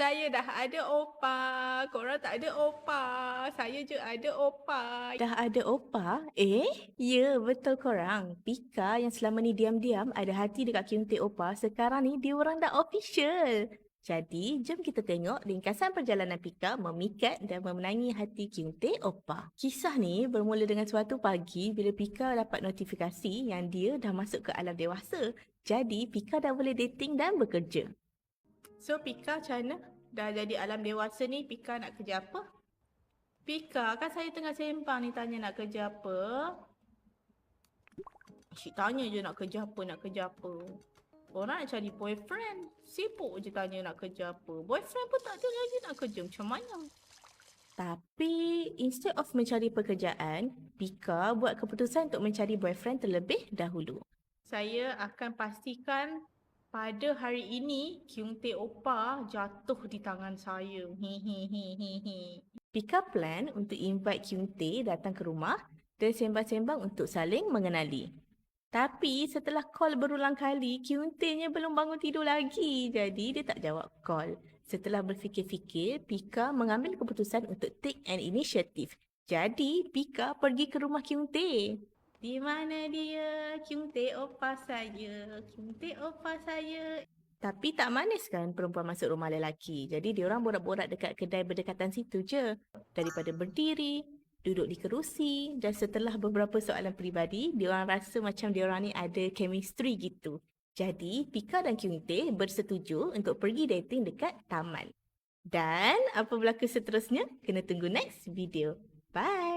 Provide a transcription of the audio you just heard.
Saya dah ada opa. Korang tak ada opa. Saya je ada opa. Dah ada opa? Eh? Ya, betul korang. Pika yang selama ni diam-diam ada hati dekat Kyunte opa, sekarang ni dia orang dah official. Jadi, jom kita tengok ringkasan perjalanan Pika memikat dan memenangi hati Kyunte opa. Kisah ni bermula dengan suatu pagi bila Pika dapat notifikasi yang dia dah masuk ke alam dewasa. Jadi, Pika dah boleh dating dan bekerja. So Pika macam mana? Dah jadi alam dewasa ni Pika nak kerja apa? Pika kan saya tengah sembang ni tanya nak kerja apa? Cik tanya je nak kerja apa, nak kerja apa. Orang nak cari boyfriend. Sibuk je tanya nak kerja apa. Boyfriend pun tak ada lagi nak kerja macam mana? Tapi, instead of mencari pekerjaan, Pika buat keputusan untuk mencari boyfriend terlebih dahulu. Saya akan pastikan pada hari ini Kyung Tae Oppa jatuh di tangan saya. Pika plan untuk invite Kyung Tae datang ke rumah dan sembang-sembang untuk saling mengenali. Tapi setelah call berulang kali, Kyung Tae-nya belum bangun tidur lagi. Jadi dia tak jawab call. Setelah berfikir-fikir, Pika mengambil keputusan untuk take an initiative. Jadi, Pika pergi ke rumah Kyung Tae. Di mana dia? Kyung Tae Oppa saya. Kyung Tae Oppa saya. Tapi tak manis kan perempuan masuk rumah lelaki. Jadi diorang borak-borak dekat kedai berdekatan situ je. Daripada berdiri, duduk di kerusi dan setelah beberapa soalan peribadi, diorang rasa macam diorang ni ada chemistry gitu. Jadi, Pika dan Kyung Tae bersetuju untuk pergi dating dekat taman. Dan apa berlaku seterusnya? Kena tunggu next video. Bye!